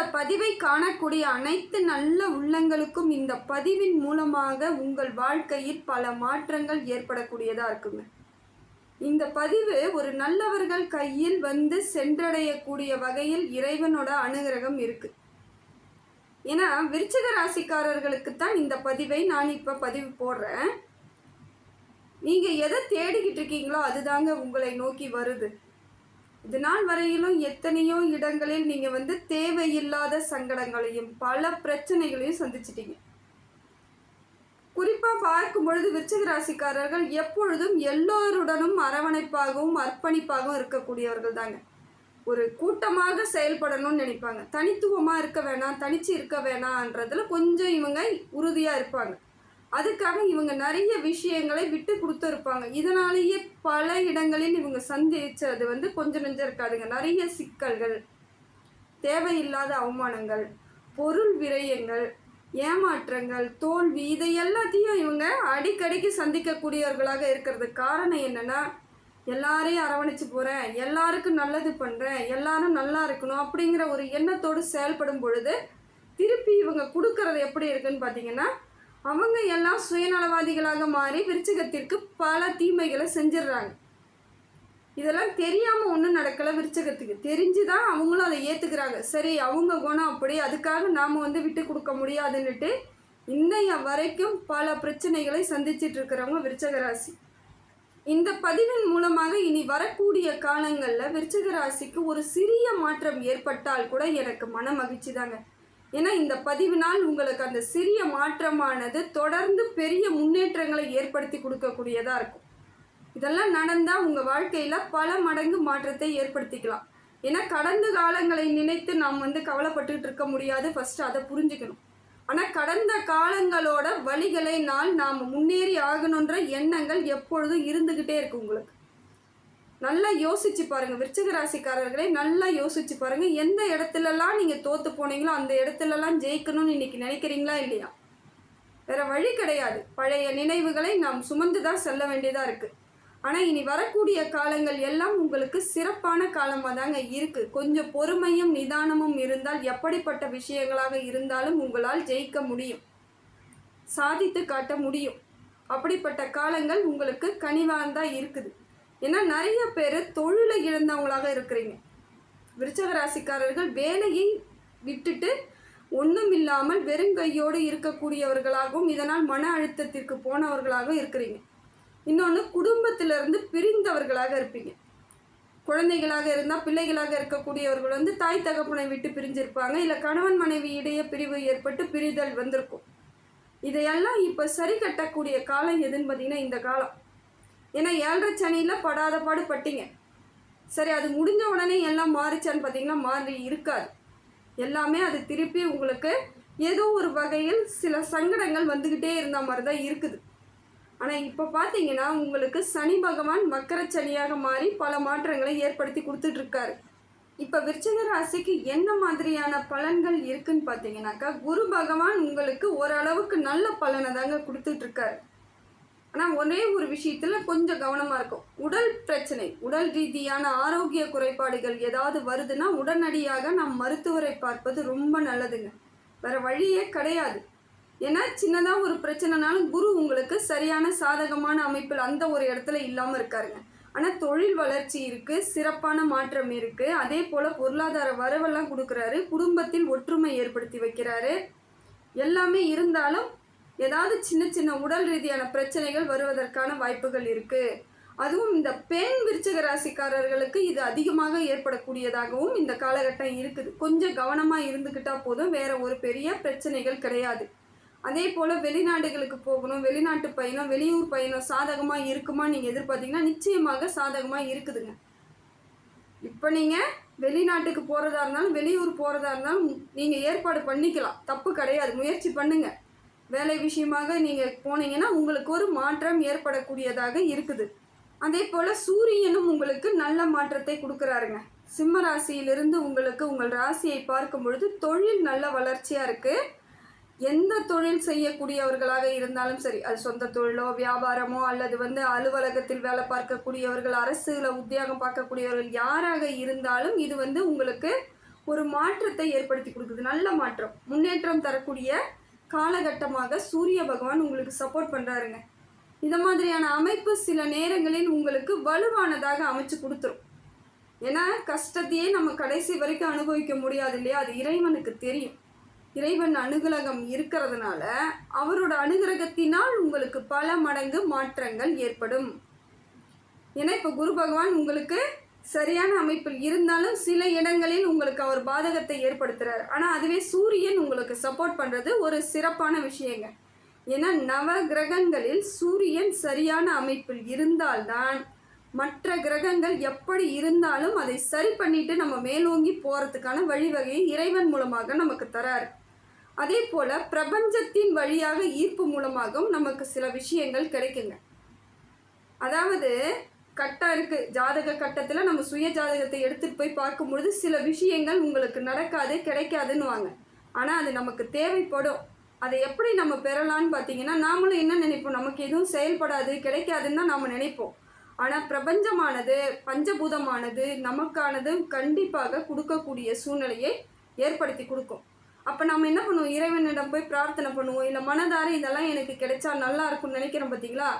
இந்த பதிவை காணக்கூடிய அனைத்து நல்ல உள்ளங்களுக்கும் இந்த பதிவின் மூலமாக உங்கள் வாழ்க்கையில் பல மாற்றங்கள் ஏற்படக்கூடியதாக இருக்குங்க. இந்த பதிவு ஒரு நல்லவர்கள் கையில் வந்து சென்றடையக்கூடிய வகையில் இறைவனோட அனுகிரகம் இருக்கு. ஏன்னா விருச்சிக ராசிக்காரர்களுக்கு தான் இந்த பதிவை நான் இப்போ பதிவு போடுறேன். நீங்கள் எதை தேடிக்கிட்டு இருக்கீங்களோ அதுதாங்க உங்களை நோக்கி வருது. இது நாள் வரையிலும் எத்தனையோ இடங்களில் நீங்கள் வந்து தேவையில்லாத சங்கடங்களையும் பல பிரச்சனைகளையும் சந்திச்சிட்டீங்க. குறிப்பாக பார்க்கும் பொழுது விருச்சிக ராசிக்காரர்கள் எப்பொழுதும் எல்லோருடனும் அரவணைப்பாகவும் அர்ப்பணிப்பாகவும் இருக்கக்கூடியவர்கள் தாங்க. ஒரு கூட்டமாக செயல்படணும்னு நினைப்பாங்க. தனித்துவமாக இருக்க வேணாம் தனிச்சு இருக்க வேணான்றதுல கொஞ்சம் இவங்க உறுதியாக இருப்பாங்க. அதுக்காக இவங்க நிறைய விஷயங்களை விட்டு கொடுத்துருப்பாங்க. இதனாலேயே பல இடங்களில் இவங்க சந்திச்சது வந்து கொஞ்சம் நெஞ்சம் இருக்காதுங்க. நிறைய சிக்கல்கள் தேவையில்லாத அவமானங்கள் பொருள் விரயங்கள் ஏமாற்றங்கள் தோல்வி இதை எல்லாத்தையும் இவங்க அடிக்கடிக்கு சந்திக்கக்கூடியவர்களாக இருக்கிறது காரணம் என்னன்னா எல்லாரையும் அரவணைச்சு போகிறேன் எல்லாருக்கும் நல்லது பண்ணுறேன் எல்லாரும் நல்லா இருக்கணும் அப்படிங்கிற ஒரு எண்ணத்தோடு செயல்படும் பொழுது திருப்பி இவங்க கொடுக்கறது எப்படி இருக்குன்னு பார்த்தீங்கன்னா அவங்க எல்லாம் சுயநலவாதிகளாக மாறி விருச்சகத்திற்கு பல தீமைகளை செஞ்சிடுறாங்க. இதெல்லாம் தெரியாமல் ஒன்றும் நடக்கலை விருச்சகத்துக்கு. தெரிஞ்சு தான் அவங்களும் அதை ஏற்றுக்கிறாங்க சரி அவங்க குணம் அப்படி அதுக்காக நாம் வந்து விட்டு கொடுக்க முடியாதுன்னுட்டு இன்னைய வரைக்கும் பல பிரச்சனைகளை சந்திச்சிட்டு இருக்கிறவங்க விருச்சக ராசி இந்த பதிவின் மூலமாக இனி வரக்கூடிய காலங்களில் விருச்சக ராசிக்கு ஒரு சிறிய மாற்றம் ஏற்பட்டால் கூட எனக்கு மன மகிழ்ச்சி தாங்க. ஏன்னா இந்த பதிவினால் உங்களுக்கு அந்த சிறிய மாற்றமானது தொடர்ந்து பெரிய முன்னேற்றங்களை ஏற்படுத்தி கொடுக்கக்கூடியதாக இருக்கும். இதெல்லாம் நடந்தால் உங்கள் வாழ்க்கையில் பல மடங்கு மாற்றத்தை ஏற்படுத்திக்கலாம். ஏன்னா கடந்த காலங்களை நினைத்து நாம் வந்து கவலைப்பட்டுக்கிட்டு இருக்க முடியாது. ஃபஸ்ட்டு அதை புரிஞ்சுக்கணும். ஆனால் கடந்த காலங்களோட வழிகளை நாள் நாம் முன்னேறி ஆகணுன்ற எண்ணங்கள் எப்பொழுதும் இருந்துக்கிட்டே இருக்கு உங்களுக்கு. நல்லா யோசிச்சு பாருங்க. விருச்சிக ராசிக்காரர்களே நல்லா யோசிச்சு பாருங்க. எந்த இடத்துலலாம் நீங்க தோத்து போனீங்களோ அந்த இடத்துலலாம் ஜெயிக்கணும்னு இன்னைக்கு நினைக்கிறீங்களா இல்லையா? வேற வழி கிடையாது. பழைய நினைவுகளை நாம் சுமந்து தான் செல்ல வேண்டியதா இருக்கு. ஆனால் இனி வரக்கூடிய காலங்கள் எல்லாம் உங்களுக்கு சிறப்பான காலமாக தாங்க இருக்குது கொஞ்சம் பொறுமையும் நிதானமும் இருந்தால் எப்படிப்பட்ட விஷயங்களாக இருந்தாலும் உங்களால் ஜெயிக்க முடியும். சாதித்து காட்ட முடியும். அப்படிப்பட்ட காலங்கள் உங்களுக்கு கனிவாக இருக்குது. ஏன்னா நிறைய பேர் தொழிலை இழந்தவங்களாக இருக்கிறீங்க. விருச்சக ராசிக்காரர்கள் வேலையை விட்டுட்டு ஒன்றும் இல்லாமல் வெறுங்கையோடு இருக்கக்கூடியவர்களாகவும் இதனால் மன அழுத்தத்திற்கு போனவர்களாகவும் இருக்கிறீங்க. இன்னொன்று குடும்பத்திலிருந்து பிரிந்தவர்களாக இருப்பீங்க. குழந்தைகளாக இருந்தால் பிள்ளைகளாக இருக்கக்கூடியவர்கள் வந்து தாய் தகப்பனை விட்டு பிரிஞ்சிருப்பாங்க. இல்லை கணவன் மனைவி இடையே பிரிவு ஏற்பட்டு பிரிதல் வந்திருக்கும். இதையெல்லாம் இப்போ சரி கட்டக்கூடிய காலம் எதுன்னு பார்த்தீங்கன்னா இந்த காலம். ஏன்னா ஏழரை சனியில் படாத பாடு பட்டிங்க. சரி அது முடிஞ்ச உடனே எல்லாம் மாறிச்சான்னு பார்த்தீங்கன்னா மாறி இருக்காது. எல்லாமே அது திருப்பி உங்களுக்கு ஏதோ ஒரு வகையில் சில சங்கடங்கள் வந்துக்கிட்டே இருந்த மாதிரி தான் இருக்குது. ஆனால் இப்போ பார்த்தீங்கன்னா உங்களுக்கு சனி பகவான் மக்கர சனியாக மாறி பல மாற்றங்களை ஏற்படுத்தி கொடுத்துட்ருக்காரு. இப்போ விருச்சக ராசிக்கு என்ன மாதிரியான பலன்கள் இருக்குன்னு பார்த்தீங்கன்னாக்கா குரு பகவான் உங்களுக்கு ஓரளவுக்கு நல்ல பலனை தாங்க கொடுத்துட்ருக்காரு. ஆனால் ஒரே ஒரு விஷயத்தில் கொஞ்சம் கவனமாக இருக்கும். உடல் பிரச்சனை உடல் ரீதியான ஆரோக்கிய குறைபாடுகள் ஏதாவது வருதுன்னா உடனடியாக நாம் மருத்துவரை பார்ப்பது ரொம்ப நல்லதுங்க. வேறு வழியே கிடையாது. ஏன்னா சின்னதாக ஒரு பிரச்சனைனாலும் குரு உங்களுக்கு சரியான சாதகமான அமைப்பில் அந்த ஒரு இடத்துல இல்லாமல் இருக்காருங்க. ஆனால் தொழில் வளர்ச்சி இருக்குது சிறப்பான மாற்றம் இருக்குது அதே போல் பொருளாதார வரவெல்லாம் கொடுக்குறாரு குடும்பத்தில் ஒற்றுமை ஏற்படுத்தி வைக்கிறாரு. எல்லாமே இருந்தாலும் ஏதாவது சின்ன சின்ன உடல் ரீதியான பிரச்சனைகள் வருவதற்கான வாய்ப்புகள் இருக்குது அதுவும் இந்த பெண் விருச்சக ராசிக்காரர்களுக்கு இது அதிகமாக ஏற்படக்கூடியதாகவும் இந்த காலகட்டம் இருக்குது. கொஞ்சம் கவனமாக இருந்துக்கிட்டால் போதும் வேற ஒரு பெரிய பிரச்சனைகள் கிடையாது. அதே போல் வெளிநாடுகளுக்கு போகணும் வெளிநாட்டு பயணம் வெளியூர் பயணம் சாதகமாக இருக்குமா நீங்கள் எதிர்பார்த்தீங்கன்னா நிச்சயமாக சாதகமாக இருக்குதுங்க. இப்போ நீங்கள் வெளிநாட்டுக்கு போகிறதா இருந்தாலும் வெளியூர் போகிறதா இருந்தாலும் நீங்கள் ஏற்பாடு பண்ணிக்கலாம். தப்பு கிடையாது. முயற்சி பண்ணுங்கள் வேலை விஷயமாக நீங்கள் போனீங்கன்னா உங்களுக்கு ஒரு மாற்றம் ஏற்படக்கூடியதாக இருக்குது. அதே போல் சூரியனும் உங்களுக்கு நல்ல மாற்றத்தை கொடுக்குறாருங்க. சிம்ம ராசியிலிருந்து உங்களுக்கு உங்கள் ராசியை பார்க்கும் பொழுது தொழில் நல்ல வளர்ச்சியாக இருக்குது எந்த தொழில் செய்யக்கூடியவர்களாக இருந்தாலும் சரி அது சொந்த தொழிலோ வியாபாரமோ அல்லது வந்து அலுவலகத்தில் வேலை பார்க்கக்கூடியவர்கள் அரசுல உத்தியோகம் பார்க்கக்கூடியவர்கள் யாராக இருந்தாலும் இது வந்து உங்களுக்கு ஒரு மாற்றத்தை ஏற்படுத்தி கொடுக்குது. நல்ல மாற்றம் முன்னேற்றம் தரக்கூடிய காலகட்டமாக சூரிய பகவான் உங்களுக்கு சப்போர்ட் பண்ணுறாருங்க இந்த மாதிரியான அமைப்பு சில நேரங்களில் உங்களுக்கு வலுவானதாக அமைச்சு கொடுத்துரும். ஏன்னா கஷ்டத்தையே நம்ம கடைசி வரைக்கும் அனுபவிக்க முடியாது இல்லையா? அது இறைவனுக்கு தெரியும். இறைவன் அனுகிரகம் இருக்கிறதுனால அவரோட அனுகிரகத்தினால் உங்களுக்கு பல மடங்கு மாற்றங்கள் ஏற்படும். ஏன்னா இப்போ குரு பகவான் உங்களுக்கு சரியான அமைப்பில் இருந்தாலும் சில இடங்களில் உங்களுக்கு அவர் பாதகத்தை ஏற்படுத்துகிறார் ஆனால் அதுவே சூரியன் உங்களுக்கு சப்போர்ட் பண்ணுறது ஒரு சிறப்பான விஷயங்க. ஏன்னா நவ கிரகங்களில் சூரியன் சரியான அமைப்பில் இருந்தால்தான் மற்ற கிரகங்கள் எப்படி இருந்தாலும் அதை சரி பண்ணிட்டு நம்ம மேலோங்கி போகிறதுக்கான வழிவகையை இறைவன் மூலமாக நமக்கு தரார். அதே போல் பிரபஞ்சத்தின் வழியாக ஈர்ப்பு மூலமாகவும் நமக்கு சில விஷயங்கள் கிடைக்குங்க. அதாவது கட்டம் இருக்குது ஜாதக கட்டத்தில் நம்ம சுய ஜாதகத்தை எடுத்துகிட்டு போய் பார்க்கும்பொழுது சில விஷயங்கள் உங்களுக்கு நடக்காது கிடைக்காதுன்னுவாங்க. ஆனால் அது நமக்கு தேவைப்படும். அதை எப்படி நம்ம பெறலான்னு பார்த்தீங்கன்னா நாமளும் என்ன நினைப்போம்? நமக்கு எதுவும் செயல்படாது கிடைக்காதுன்னு தான் நாம் நினைப்போம். ஆனால் பிரபஞ்சமானது பஞ்சபூதமானது நமக்கானது கண்டிப்பாக கொடுக்கக்கூடிய சூழ்நிலையை ஏற்படுத்தி கொடுக்கும். அப்போ நம்ம என்ன பண்ணுவோம்? இறைவனிடம் போய் பிரார்த்தனை பண்ணுவோம். இல்லை மனதார இதெல்லாம் எனக்கு கிடைச்சா நல்லா இருக்கும்னு நினைக்கிறோம் பார்த்தீங்களா?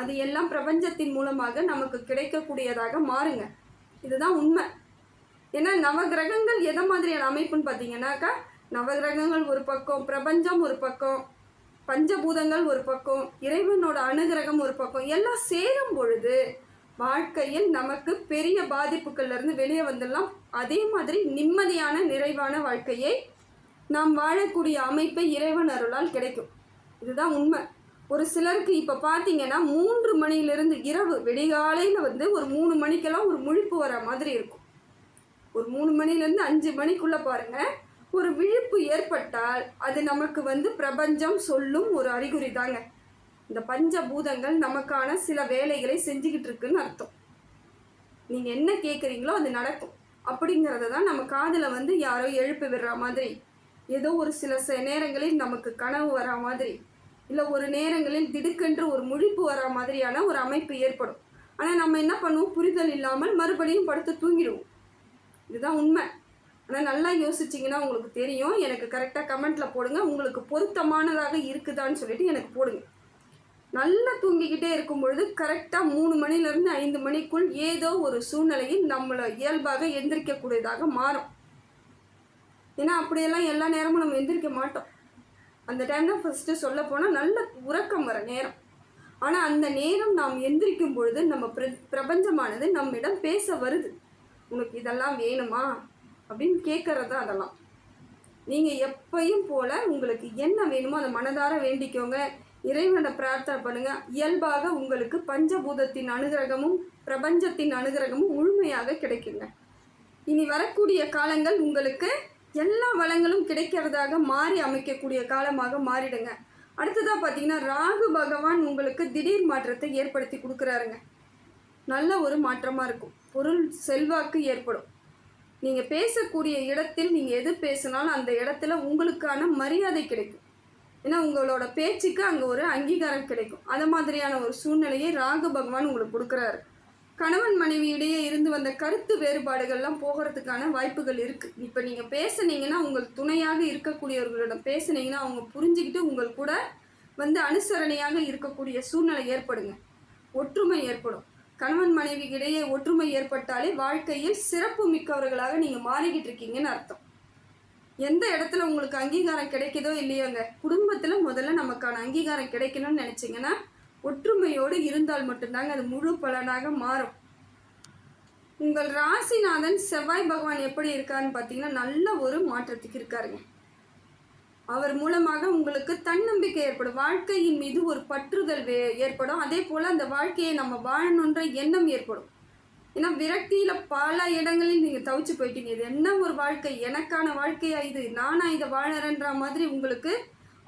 அது எல்லாம் பிரபஞ்சத்தின் மூலமாக நமக்கு கிடைக்கக்கூடியதாக மாறுங்க. இதுதான் உண்மை. ஏன்னா நவகிரகங்கள் எதை மாதிரியான அமைப்புன்னு பார்த்தீங்கன்னாக்கா நவகிரகங்கள் ஒரு பக்கம் பிரபஞ்சம் ஒரு பக்கம் பஞ்சபூதங்கள் ஒரு பக்கம் இறைவனோட அனுகிரகம் ஒரு பக்கம் எல்லாம் சேரும் பொழுது வாழ்க்கையில் நமக்கு பெரிய பாதிப்புகள்லேருந்து வெளியே வந்துடலாம். அதே மாதிரி நிம்மதியான நிறைவான வாழ்க்கையை நாம் வாழக்கூடிய அமைப்பை இறைவன் அருளால் கிடைக்கும். இதுதான் உண்மை. ஒரு சிலருக்கு இப்போ பார்த்தீங்கன்னா மூன்று மணியிலிருந்து இரவு விடிகாலையில் வந்து ஒரு மூணு மணிக்கெல்லாம் ஒரு முழிப்பு வர மாதிரி இருக்கும். ஒரு மூணு மணிலேருந்து அஞ்சு மணிக்குள்ளே பாருங்கள் ஒரு விழிப்பு ஏற்பட்டால் அது நமக்கு வந்து பிரபஞ்சம் சொல்லும் ஒரு அறிகுறி தாங்க. இந்த பஞ்சபூதங்கள் நமக்கான சில வேலைகளை செஞ்சுக்கிட்டு இருக்குன்னு அர்த்தம். நீங்கள் என்ன கேட்குறீங்களோ அது நடக்கும். அப்படிங்கிறத தான் நம்ம காதில் வந்து யாரோ எழுப்பி விடுற மாதிரி ஏதோ ஒரு சில ச நேரங்களில் நமக்கு கனவு வர மாதிரி. இல்லை ஒரு நேரங்களில் திடுக்கென்று ஒரு முழிப்பு வர மாதிரியான ஒரு அமைப்பு ஏற்படும். ஆனால் நம்ம என்ன பண்ணுவோம்? புரிதல் இல்லாமல் மறுபடியும் படுத்து தூங்கிடுவோம். இதுதான் உண்மை. ஆனால் நல்லா யோசிச்சிங்கன்னா உங்களுக்கு தெரியும். எனக்கு கரெக்டாக கமெண்ட்டில் போடுங்க. உங்களுக்கு பொருத்தமானதாக இருக்குதான்னு சொல்லிட்டு எனக்கு போடுங்க. நல்லா தூங்கிக்கிட்டே இருக்கும் பொழுது கரெக்டாக மூணு மணிலேருந்து ஐந்து மணிக்குள் ஏதோ ஒரு சூழ்நிலையில் நம்மளை இயல்பாக எந்திரிக்கக்கூடியதாக மாறும். ஏன்னா அப்படியெல்லாம் எல்லா நேரமும் நம்ம எந்திரிக்க மாட்டோம். அந்த டைம் தான் ஃபஸ்ட்டு சொல்ல போனால் நல்ல உறக்கம் வர நேரம். ஆனால் அந்த நேரம் நாம் எந்திரிக்கும் பொழுது நம்ம பிர பிரபஞ்சமானது நம்மிடம் பேச வருது. உனக்கு இதெல்லாம் வேணுமா? அப்படின்னு கேட்குறது தான் அதெல்லாம். நீங்கள் எப்பையும் போல் உங்களுக்கு என்ன வேணுமோ அதை மனதார வேண்டிக்கோங்க. இறைவனை பிரார்த்தனை பண்ணுங்கள் இயல்பாக உங்களுக்கு பஞ்சபூதத்தின் அனுகிரகமும் பிரபஞ்சத்தின் அனுகிரகமும் முழுமையாக கிடைக்குங்க. இனி வரக்கூடிய காலங்கள் உங்களுக்கு எல்லா வளங்களும் கிடைக்கிறதாக மாறி அமைக்கக்கூடிய காலமாக மாறிடுங்க. அடுத்ததாக பார்த்தீங்கன்னா ராகு பகவான் உங்களுக்கு திடீர் மாற்றத்தை ஏற்படுத்தி கொடுக்குறாருங்க. நல்ல ஒரு மாற்றமாக இருக்கும். பொருள் செல்வாக்கு ஏற்படும். நீங்கள் பேசக்கூடிய இடத்தில் நீங்கள் எது பேசினாலும் அந்த இடத்துல உங்களுக்கான மரியாதை கிடைக்கும். ஏன்னா உங்களோட பேச்சுக்கு அங்கே ஒரு அங்கீகாரம் கிடைக்கும். அது மாதிரியான ஒரு சூழ்நிலையை ராகு பகவான் உங்களுக்கு கொடுக்குறாரு. கணவன் மனைவி இடையே இருந்து வந்த கருத்து வேறுபாடுகள்லாம் போகிறதுக்கான வாய்ப்புகள் இருக்குது இப்போ நீங்கள் பேசுனீங்கன்னா உங்கள் துணையாக இருக்கக்கூடியவர்களிடம் பேசுனீங்கன்னா அவங்க புரிஞ்சுக்கிட்டு உங்கள் கூட வந்து அனுசரணையாக இருக்கக்கூடிய சூழ்நிலை ஏற்படுங்க. ஒற்றுமை ஏற்படும். கணவன் மனைவி இடையே ஒற்றுமை ஏற்பட்டாலே வாழ்க்கையில் சிறப்பு மிக்கவர்களாக நீங்கள் மாறிக்கிட்டு இருக்கீங்கன்னு அர்த்தம். எந்த இடத்துல உங்களுக்கு அங்கீகாரம் கிடைக்குதோ இல்லையோங்க குடும்பத்தில் முதல்ல நமக்கான அங்கீகாரம் கிடைக்கணும்னு நினச்சிங்கன்னா ஒற்றுமையோடு இருந்தால் மட்டும்தாங்க அது முழு பலனாக மாறும். உங்கள் ராசிநாதன் செவ்வாய் பகவான் எப்படி இருக்காருன்னு பார்த்தீங்கன்னா நல்ல ஒரு மாற்றத்துக்கு இருக்காருங்க. அவர் மூலமாக உங்களுக்கு தன்னம்பிக்கை ஏற்படும். வாழ்க்கையின் மீது ஒரு பற்றுதல் வே ஏற்படும். அதே போல் அந்த வாழ்க்கையை நம்ம வாழணுன்ற எண்ணம் ஏற்படும். ஏன்னா விரக்தியில் பல இடங்களில் நீங்கள் தவிச்சு போயிட்டீங்க. இது என்ன ஒரு வாழ்க்கை? எனக்கான வாழ்க்கையா இது? நானா இதை வாழறேன்ற மாதிரி உங்களுக்கு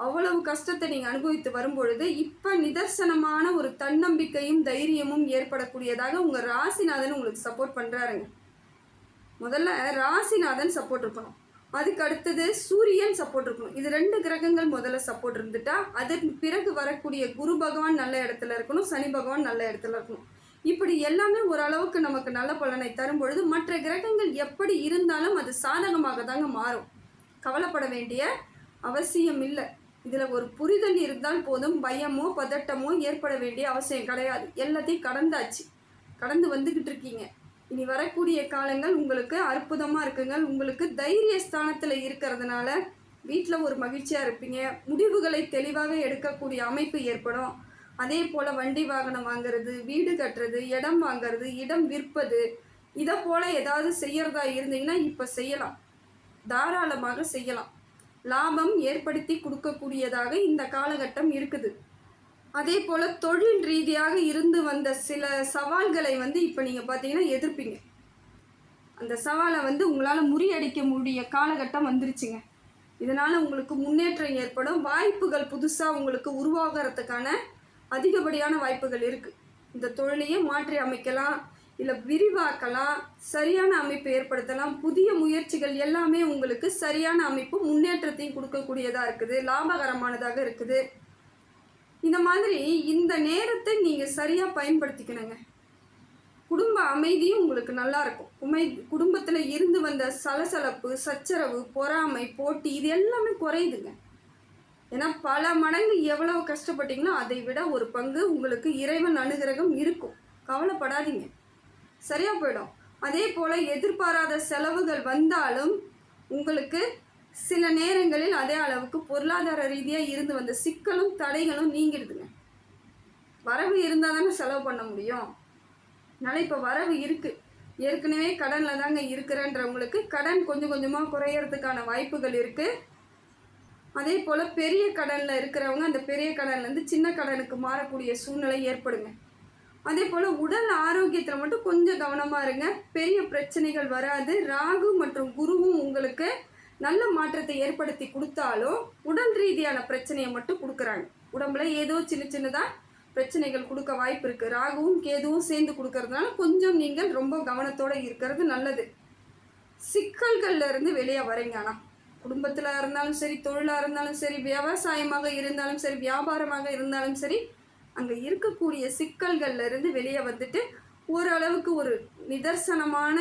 அவ்வளவு கஷ்டத்தை நீங்கள் அனுபவித்து வரும்பொழுது இப்போ நிதர்சனமான ஒரு தன்னம்பிக்கையும் தைரியமும் ஏற்படக்கூடியதாக உங்கள் ராசிநாதன் உங்களுக்கு சப்போர்ட் பண்ணுறாருங்க முதல்ல ராசிநாதன் சப்போர்ட் இருக்கணும். அதுக்கு அடுத்தது சூரியன் சப்போர்ட் இருக்கணும். இது ரெண்டு கிரகங்கள் முதல்ல சப்போர்ட் இருந்துட்டா அதன் பிறகு வரக்கூடிய குரு பகவான் நல்ல இடத்துல இருக்கணும் சனி பகவான் நல்ல இடத்துல இருக்கணும். இப்படி எல்லாமே ஓரளவுக்கு நமக்கு நல்ல பலனை தரும் பொழுது மற்ற கிரகங்கள் எப்படி இருந்தாலும் அது சாதகமாக தாங்க மாறும். கவலைப்பட வேண்டிய அவசியம் இல்லை. இதில் ஒரு புரிதல் இருந்தால் போதும் பயமோ பதட்டமோ ஏற்பட வேண்டிய அவசியம் கிடையாது. எல்லாத்தையும் கடந்தாச்சு. கடந்து வந்துக்கிட்டு இருக்கீங்க. இனி வரக்கூடிய காலங்கள் உங்களுக்கு அற்புதமாக இருக்குங்க. உங்களுக்கு தைரிய ஸ்தானத்தில் இருக்கிறதுனால வீட்டில் ஒரு மகிழ்ச்சியாக இருப்பீங்க. முடிவுகளை தெளிவாக எடுக்கக்கூடிய அமைப்பு ஏற்படும். அதே போல் வண்டி வாகனம் வாங்குறது வீடு கட்டுறது இடம் வாங்குறது இடம் விற்பது இதை போல் ஏதாவது செய்கிறதா இருந்தீங்கன்னா இப்போ செய்யலாம். தாராளமாக செய்யலாம். லாபம் ஏற்படுத்தி கொடுக்கக்கூடியதாக இந்த காலகட்டம் இருக்குது. அதே போல் தொழில் ரீதியாக இருந்து வந்த சில சவால்களை வந்து இப்போ நீங்கள் பார்த்தீங்கன்னா எதிர்ப்பீங்க. அந்த சவாலை வந்து உங்களால் முறியடிக்க முடிய காலகட்டம் வந்துருச்சுங்க. இதனால் உங்களுக்கு முன்னேற்றம் ஏற்படும். வாய்ப்புகள் புதுசாக உங்களுக்கு உருவாகிறதுக்கான அதிகப்படியான வாய்ப்புகள் இருக்குது இந்த தொழிலையே மாற்றி அமைக்கலாம். இல்லை விரிவாக்கலாம் சரியான அமைப்பு ஏற்படுத்தலாம் புதிய முயற்சிகள் எல்லாமே உங்களுக்கு சரியான அமைப்பு முன்னேற்றத்தையும் கொடுக்கக்கூடியதாக இருக்குது லாபகரமானதாக இருக்குது. இந்த மாதிரி இந்த நேரத்தை நீங்கள் சரியாக பயன்படுத்திக்கணுங்க. குடும்ப அமைதியும் உங்களுக்கு நல்லா இருக்கும். உமை குடும்பத்தில் இருந்து வந்த சலசலப்பு சச்சரவு பொறாமை போட்டி இது எல்லாமே குறையுதுங்க. ஏன்னா பல மடங்கு எவ்வளவு கஷ்டப்பட்டீங்களோ அதை விட ஒரு பங்கு உங்களுக்கு இறைவன் அனுகிரகம் இருக்கும். கவலைப்படாதீங்க. சரியாக போயிடும். அதே போல் எதிர்பாராத செலவுகள் வந்தாலும் உங்களுக்கு சில நேரங்களில் அதே அளவுக்கு பொருளாதார ரீதியாக இருந்து வந்த சிக்கலும் தடைகளும் நீங்கிடுதுங்க. வரவு இருந்தால் தானே செலவு பண்ண முடியும். அதனால் இப்போ வரவு இருக்குது ஏற்கனவே கடனில் தாங்க இருக்கிறன்றவங்களுக்கு கடன் கொஞ்சம் கொஞ்சமாக குறையறதுக்கான வாய்ப்புகள் இருக்குது அதே போல் பெரிய கடனில் இருக்கிறவங்க அந்த பெரிய கடன்லேருந்து சின்ன கடனுக்கு மாறக்கூடிய சூழ்நிலை ஏற்படுங்க. அதே போல் உடல் ஆரோக்கியத்தில் மட்டும் கொஞ்சம் கவனமாக இருங்க. பெரிய பிரச்சனைகள் வராது. ராகு மற்றும் குருவும் உங்களுக்கு நல்ல மாற்றத்தை ஏற்படுத்தி கொடுத்தாலும் உடல் ரீதியான பிரச்சனையை மட்டும் கொடுக்குறாங்க. உடம்புல ஏதோ சின்ன சின்னதாக பிரச்சனைகள் கொடுக்க வாய்ப்பு இருக்குது ராகுவும் கேதுவும் சேர்ந்து கொடுக்கறதுனால கொஞ்சம் நீங்கள் ரொம்ப கவனத்தோடு இருக்கிறது நல்லது. சிக்கல்கள்ல இருந்து வெளியே வரீங்க ஆனால் குடும்பத்தில் இருந்தாலும் சரி தொழிலாக இருந்தாலும் சரி விவசாயமாக இருந்தாலும் சரி வியாபாரமாக இருந்தாலும் சரி அங்கே இருக்கக்கூடிய சிக்கல்கள்லேருந்து வெளியே வந்துட்டு ஓரளவுக்கு ஒரு நிதர்சனமான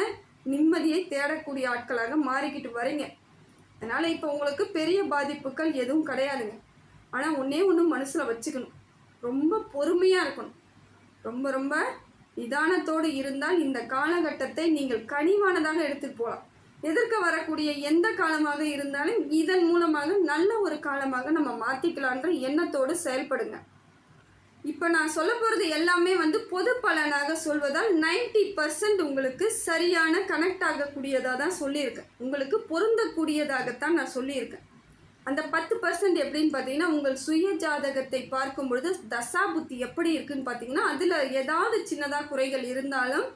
நிம்மதியை தேடக்கூடிய ஆட்களாக மாறிக்கிட்டு வரீங்க. அதனால் இப்போ உங்களுக்கு பெரிய பாதிப்புகள் எதுவும் கிடையாதுங்க. ஆனால் ஒன்றே ஒன்று மனசில் வச்சுக்கணும். ரொம்ப பொறுமையாக இருக்கணும். ரொம்ப ரொம்ப நிதானத்தோடு இருந்தால் இந்த காலகட்டத்தை நீங்கள் கனிவானதாக எடுத்துகிட்டு போகலாம். எதிர்க்க வரக்கூடிய எந்த காலமாக இருந்தாலும் இதன் மூலமாக நல்ல ஒரு காலமாக நம்ம மாற்றிக்கலான்ற எண்ணத்தோடு செயல்படுங்க. இப்போ நான் சொல்ல போகிறது எல்லாமே வந்து பொது பலனாக சொல்வதால் 90% பர்சன்ட் உங்களுக்கு சரியான கனெக்ட் ஆகக்கூடியதாக தான் சொல்லியிருக்கேன். உங்களுக்கு பொருந்தக்கூடியதாகத்தான் நான் சொல்லியிருக்கேன். அந்த பத்து பர்சன்ட் எப்படின்னு பார்த்தீங்கன்னா உங்கள் சுய ஜாதகத்தை பார்க்கும் பொழுது தசா புத்தி எப்படி இருக்குன்னு பார்த்தீங்கன்னா அதில் ஏதாவது சின்னதாக குறைகள் இருந்தாலும்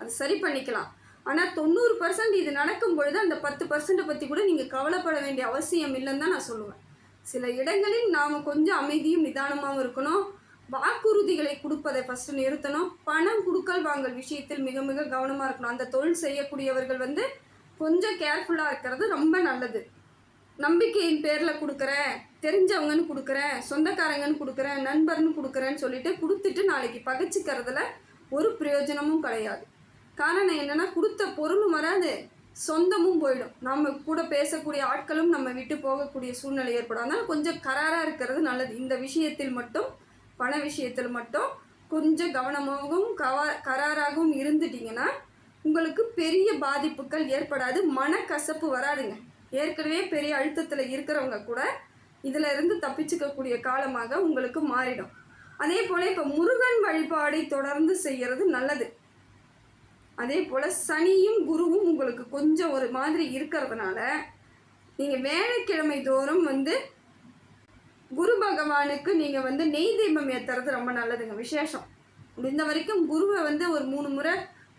அது சரி பண்ணிக்கலாம். ஆனால் தொண்ணூறு பர்சன்ட் இது நடக்கும் பொழுது அந்த பத்து பர்சன்ட்டை பற்றி கூட நீங்கள் கவலைப்பட வேண்டிய அவசியம் இல்லைன்னு தான் நான் சொல்லுவேன். சில இடங்களில் நாம் கொஞ்சம் அமைதியும் நிதானமாகவும் இருக்கணும். வாக்குறுதிகளை கொடுப்பதை ஃபஸ்ட்டு நிறுத்தணும். பணம் கொடுக்கல் வாங்கல் விஷயத்தில் மிக மிக கவனமாக இருக்கணும். அந்த தொழில் செய்யக்கூடியவர்கள் வந்து கொஞ்சம் கேர்ஃபுல்லாக இருக்கிறது ரொம்ப நல்லது. நம்பிக்கையின் பேரில் கொடுக்குறேன் தெரிஞ்சவங்கன்னு கொடுக்குறேன் சொந்தக்காரங்கன்னு கொடுக்குறேன் நண்பர்னு கொடுக்குறேன்னு சொல்லிட்டு கொடுத்துட்டு நாளைக்கு பகைச்சிக்கிறதுல ஒரு பிரயோஜனமும் கிடையாது. காரணம் என்னென்னா கொடுத்த பொருளும் வராது சொந்தமும் போயிடும். நம்ம கூட பேசக்கூடிய ஆட்களும் நம்ம விட்டு போகக்கூடிய சூழ்நிலை ஏற்படும். அதனால் கொஞ்சம் கராராக இருக்கிறது நல்லது. இந்த விஷயத்தில் மட்டும் பண விஷயத்தில் மட்டும் கொஞ்சம் கவனமாகவும் கவா கராராகவும் இருந்துட்டீங்கன்னா உங்களுக்கு பெரிய பாதிப்புகள் ஏற்படாது. மனக்கசப்பு வராதுங்க. ஏற்கனவே பெரிய அழுத்தத்தில் இருக்கிறவங்க கூட இதில் இருந்து தப்பிச்சுக்கக்கூடிய காலமாக உங்களுக்கு மாறிடும். அதே போல் இப்போ முருகன் வழிபாடை தொடர்ந்து செய்கிறது நல்லது. அதே போல் சனியும் குருவும் உங்களுக்கு கொஞ்சம் ஒரு மாதிரி இருக்கிறதுனால நீங்கள் வேலைக்கிழமை தோறும் வந்து குரு பகவானுக்கு நீங்கள் வந்து நெய் தீபம் ஏற்றுறது ரொம்ப நல்லதுங்க விசேஷம். முடிந்த வரைக்கும் குருவை வந்து ஒரு மூணு முறை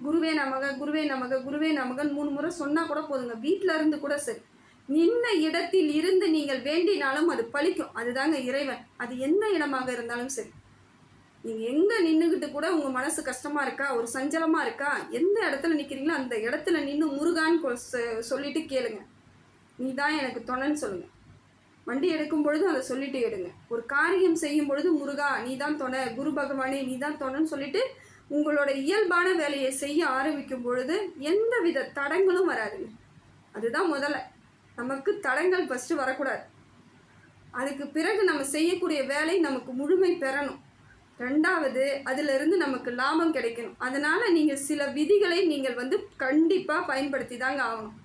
குருவே நமக குருவே நமக குருவே நமகன்னு மூணு முறை சொன்னால் கூட போதுங்க. வீட்டில் இருந்து கூட சரி. நின்ன இடத்தில் இருந்து நீங்கள் வேண்டினாலும் அது பழிக்கும். அதுதாங்க இறைவன். அது எந்த இடமாக இருந்தாலும் சரி. நீங்கள் எங்கே நின்றுக்கிட்டு கூட உங்கள் மனசு கஷ்டமாக இருக்கா? ஒரு சஞ்சலமாக இருக்கா? எந்த இடத்துல நிற்கிறீங்களோ அந்த இடத்துல நின்று முருகான்னு கொ- சொ- சொல்லிட்டு கேளுங்க. நீ தான் எனக்கு துணைன்னு சொல்லுங்கள் வண்டி எடுக்கும் பொழுது அதை சொல்லிட்டு எடுங்க. ஒரு காரியம் செய்யும் பொழுது முருகா நீ தான் தொண குரு பகவானே நீ தான் தொணன்னு சொல்லிட்டு உங்களோட இயல்பான வேலையை செய்ய ஆரம்பிக்கும் பொழுது எந்தவித தடங்களும் வராதுங்க. அதுதான் முதல்ல. நமக்கு தடங்கள் ஃபஸ்ட்டு வரக்கூடாது. அதுக்கு பிறகு நம்ம செய்யக்கூடிய வேலை நமக்கு முழுமை பெறணும். ரெண்டாவது அதிலிருந்து நமக்கு லாபம் கிடைக்கணும். அதனால் நீங்கள் சில விதிகளை நீங்கள் வந்து கண்டிப்பாக பயன்படுத்தி தாங்க ஆகணும்.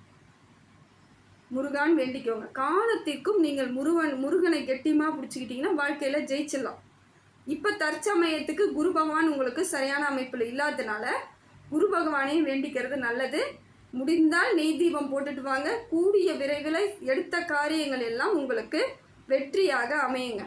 முருகான் வேண்டிக்கோங்க. காலத்திற்கும் நீங்கள் முருகன் முருகனை கெட்டியமாக பிடிச்சிக்கிட்டிங்கன்னா வாழ்க்கையில் ஜெயிச்சிடலாம். இப்போ தற்சமயத்துக்கு குரு பகவான் உங்களுக்கு சரியான அமைப்பில் இல்லாததுனால குரு பகவானையும் வேண்டிக்கிறது நல்லது. முடிந்தால் நெய் தீபம் போட்டுட்டு வாங்க. கூடிய விரைவில் எடுத்த காரியங்கள் எல்லாம் உங்களுக்கு வெற்றியாக அமையுங்க.